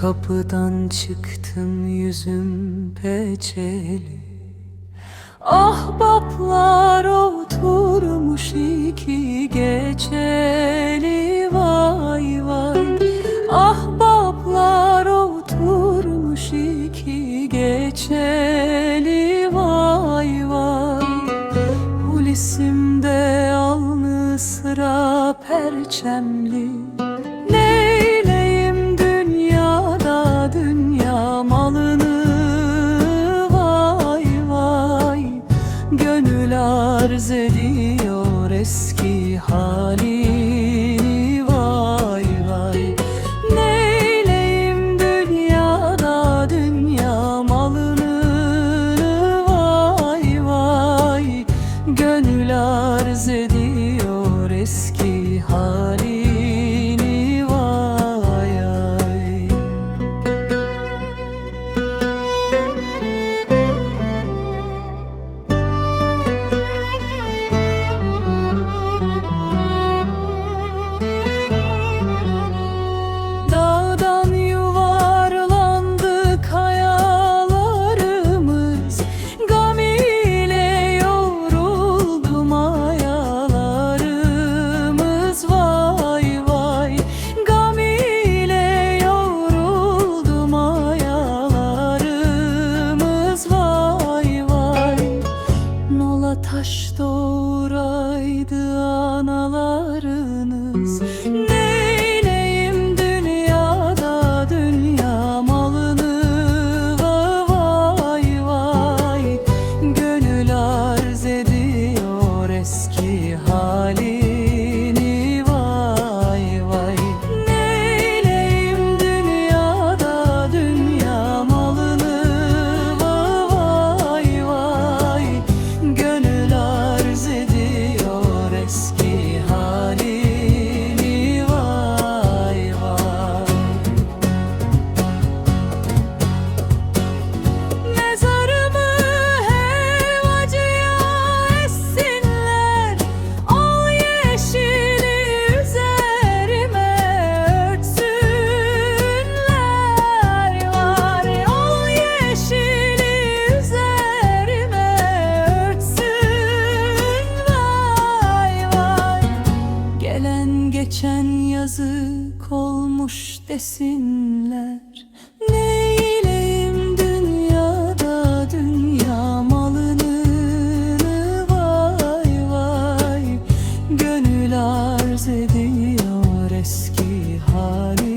Kapıdan çıktım yüzüm peçeli. Ahbaplar oturmuş iki geceli Vay vay. Ahbaplar oturmuş iki geceli Vay vay. Hulisimde alnı sıra perçemli arz eski halini. Vay vay. Neyleyim dünyada dünya malını? Vay vay. Gönül arz ediyor eski halini geçen yazık olmuş desinler. Neyleyim dünyada dünya malını vay vay. Gönül arz ediyor eski hali.